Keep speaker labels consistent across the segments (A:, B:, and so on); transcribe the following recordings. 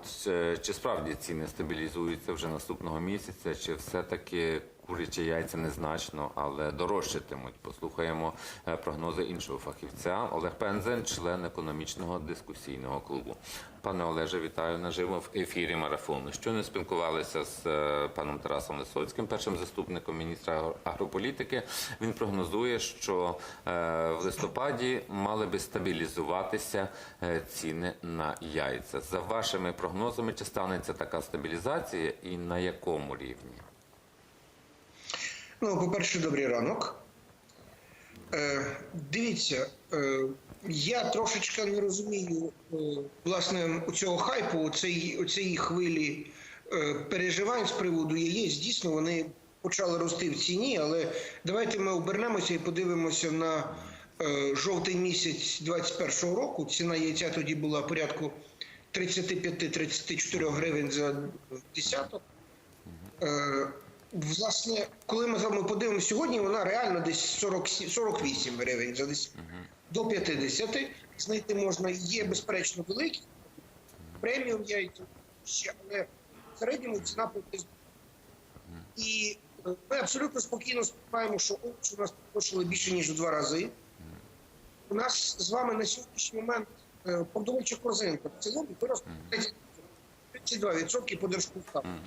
A: от е, чи справді ціни стабілізуються вже наступного місяця, чи все-таки курячі яйця незначно, але дорожчатимуть? Послухаємо е, прогнози іншого фахівця. Олег Пензен, член економічного дискусійного клубу. Пане Олеже, вітаю наживо в ефірі марафону. Щойно спілкувалися з е, паном Тарасом Лисоцьким, першим заступником міністра агрополітики. Він прогнозує, що е, в листопаді мали би стабілізуватися ціни на яйця. За вашими прогнозами, чи станеться така стабілізація і на якому рівні?
B: Ну, по-перше, добрий ранок. Е, дивіться, е, я трошечки не розумію е, власне у цього хайпу, у цій, хвилі е, переживань з приводу яєць. Дійсно, вони почали рости в ціні, але давайте ми обернемося і подивимося на е, жовтий місяць 2021 року. Ціна яйця тоді була порядку 35-34 гривень за десяток. Е, Власне, коли ми з вами подивимося сьогодні, вона реально десь 40, 48 гривень за десь до 50. Знайти можна є безперечно великі преміум яйця ще, але в середньому ціна приблизно. І е, ми абсолютно спокійно сподіваємо, що овочі у нас підкошили більше ніж у два рази. У нас з вами на сьогоднішній момент е, продовольча корзинка в цілому виросла 32% по держкувкам.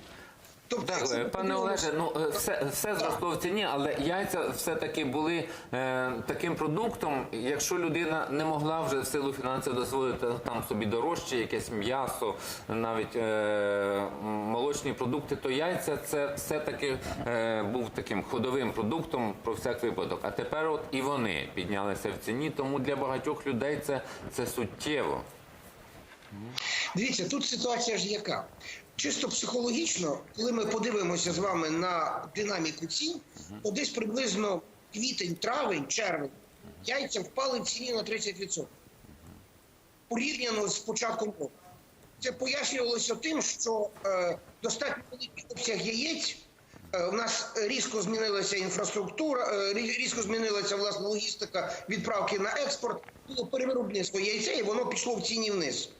B: Тобто,
A: Так, пане Олеже, ну е, все, все зросло в ціні, але яйця все-таки були е, таким продуктом. Якщо людина не могла вже в силу фінансів дозволити там собі дорожче, якесь м'ясо, навіть е, молочні продукти, то яйця це все-таки е, був таким ходовим продуктом про всяк випадок. А тепер от і вони піднялися в ціні, тому для багатьох людей це, це суттєво.
B: Дивіться, тут ситуація ж яка. Чисто психологічно, коли ми подивимося з вами на динаміку цін, то десь приблизно квітень, травень, червень яйця впали в ціні на 30%. Порівняно з початком року. Це пояснювалося тим, що е, достатньо великий обсяг яєць. е, У нас різко змінилася інфраструктура, е, різко змінилася власне логістика відправки на експорт. Було перевиробництво яйця, і воно пішло в ціні вниз.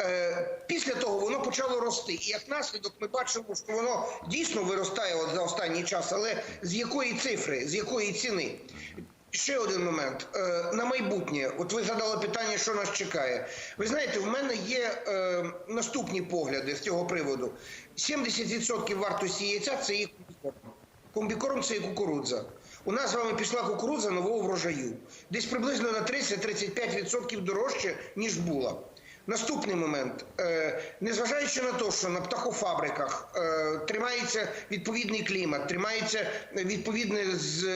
B: Е, Після того воно почало рости, і як наслідок ми бачимо, що воно дійсно виростає за останній час, але з якої цифри, з якої ціни? Ще один момент Е, на майбутнє. От ви задали питання, що нас чекає. Ви знаєте, в мене є е, наступні погляди з цього приводу: 70% вартості яйця це є комбікорм. Комбікорм це є кукурудза. У нас з вами пішла кукурудза нового врожаю. Десь приблизно на 30-35% дорожче, ніж була. Наступний момент, Е, незважаючи на те, що на птахофабриках е, тримається відповідний клімат, тримається відповідне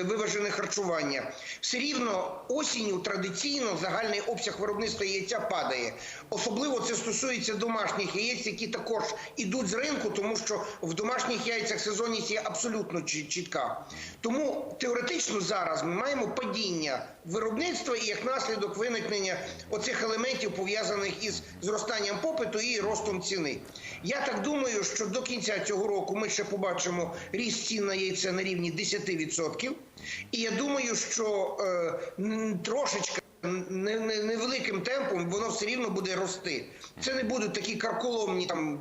B: виважене харчування, все рівно осінню традиційно загальний обсяг виробництва яйця падає. Особливо це стосується домашніх яєць, які також ідуть з ринку, тому що в домашніх яйцях сезонність є абсолютно чітка. Тому теоретично зараз ми маємо падіння виробництва і як наслідок виникнення оцих елементів пов'язаних із зростанням попиту і ростом ціни. Я так думаю, що до кінця цього року ми ще побачимо ріст цін на яйця на рівні 10%. І я думаю, що е, не- невеликим темпом воно все рівно буде рости. Це не будуть такі карколомні там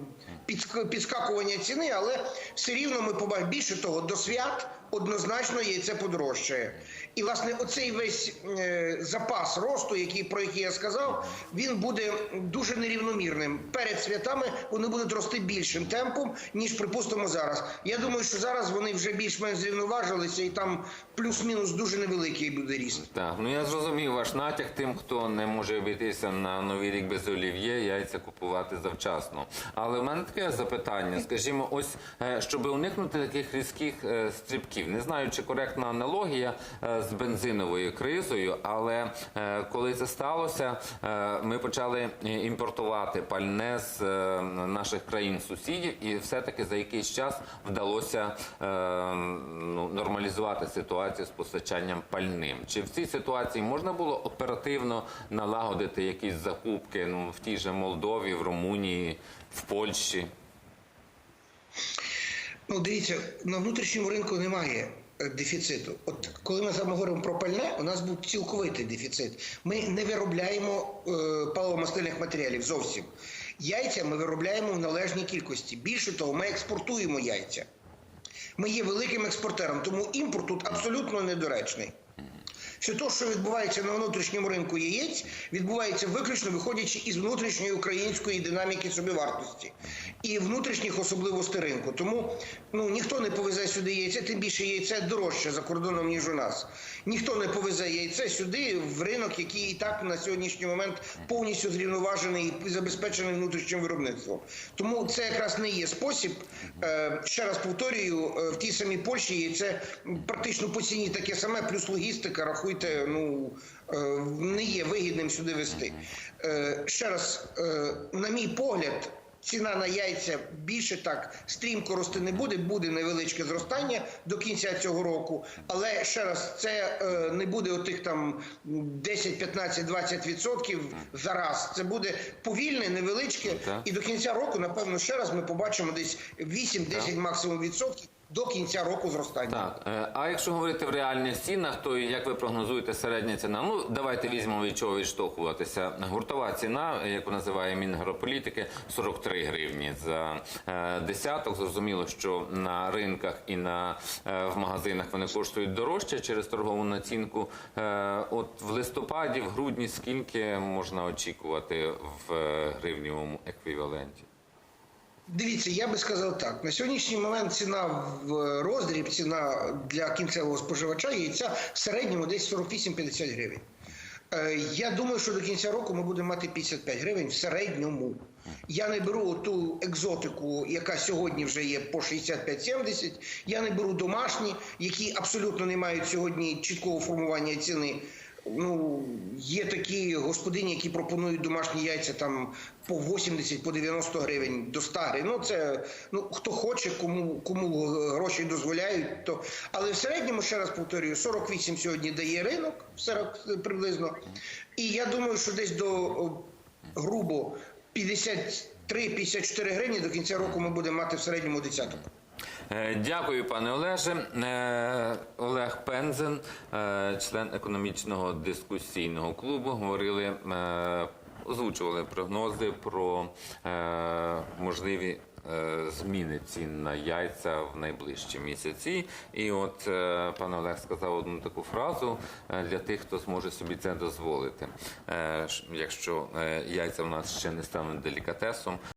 B: підскакування ціни, але все рівно ми побачимо більше того, до свят однозначно яйце подорожчає. І власне оцей весь е, запас росту, який про який я сказав, він буде дуже нерівномірним. Перед святами вони будуть рости більшим темпом, ніж припустимо зараз. Я думаю, що зараз вони вже більш-менш зрівноважилися, і там плюс-мінус дуже невеликий буде ріст.
A: Так, ну я зрозумів ваш натяк тим, хто не може обійтися на новий рік без олів'є, яйця купувати завчасно. Але в мене таке запитання, скажімо, ось е, щоб уникнути таких різких е, стрибків. Не знаю, чи коректна аналогія е, з бензиновою кризою, але е, коли це сталося, е, ми почали імпортувати пальне з наших країн-сусідів, і все-таки за якийсь час вдалося ну, нормалізувати ситуацію з постачанням пальним. Чи в цій ситуації можна було оперативно налагодити якісь закупки ну, в тій же Молдові, в Румунії, в Польщі?
B: Ну, дивіться, на внутрішньому ринку немає е, дефіциту. От коли ми говоримо про пальне, у нас був цілковитий дефіцит. Ми не виробляємо е, паливо-мастильних матеріалів зовсім. Яйця ми виробляємо в належній кількості. Більше того, ми експортуємо яйця. Ми є великим експортером, тому імпорт тут абсолютно недоречний. Все те, що відбувається на внутрішньому ринку яєць, відбувається виключно виходячи із внутрішньої української динаміки собівартості і внутрішніх особливостей ринку. Тому ну ніхто не повезе сюди яйце, тим більше яйце дорожче за кордоном ніж у нас. Ніхто не повезе яйце сюди в ринок, який і так на сьогоднішній момент повністю зрівноважений і забезпечений внутрішнім виробництвом. Тому це якраз не є спосіб. Е, ще раз повторюю, е, в тій самій Польщі яйце практично по ціні таке саме, плюс логістика, рахуйте, ну е, не є вигідним сюди вести. Е, ще раз, е, на мій погляд. Ціна на яйця більше так стрімко рости не буде, буде невеличке зростання до кінця цього року. Але ще раз, це е, не буде отих там 10, 15, 20 відсотків зараз. Це буде повільне, невеличке, і до кінця року, напевно, ще раз ми побачимо десь 8-10 максимум відсотків до кінця року зростання.
A: Так, е, а якщо говорити в реальних цінах, то як ви прогнозуєте середня ціна? Ну давайте візьмемо від чого відштовхуватися. Гуртова ціна, як називає Мінагрополітики, 43 гривні за е, десяток. Зрозуміло, що на ринках і на е, в магазинах вони коштують дорожче через торгову націнку. От в листопаді, в грудні, скільки можна очікувати в гривневому еквіваленті?
B: Дивіться, я би сказав так: на сьогоднішній момент ціна в роздріб, ціна для кінцевого споживача яйця в середньому десь 48-50 гривень. Е, Я думаю, що до кінця року ми будемо мати 55 гривень в середньому. Я не беру ту екзотику, яка сьогодні вже є по 65-70. Я не беру домашні, які абсолютно не мають сьогодні чіткого формування ціни. Ну, є такі господині, які пропонують домашні яйця там по 80, по 90 гривень до 100 гривень. Ну це ну хто хоче, кому кому гроші дозволяють, то але в середньому ще раз повторюю, 48 сьогодні дає ринок, 40 приблизно. І я думаю, що десь до грубо 50 3,54 гривні до кінця року ми будемо мати в середньому десяток.
A: Е, дякую, пане Олеже. Е, Олег Пензен, е, член економічного дискусійного клубу, говорили, озвучували прогнози про можливі е, Зміни цін на яйця в найближчі місяці, і от е, пан Олег сказав одну таку фразу е, для тих, хто зможе собі це дозволити. Якщо яйця в нас ще не стануть делікатесом,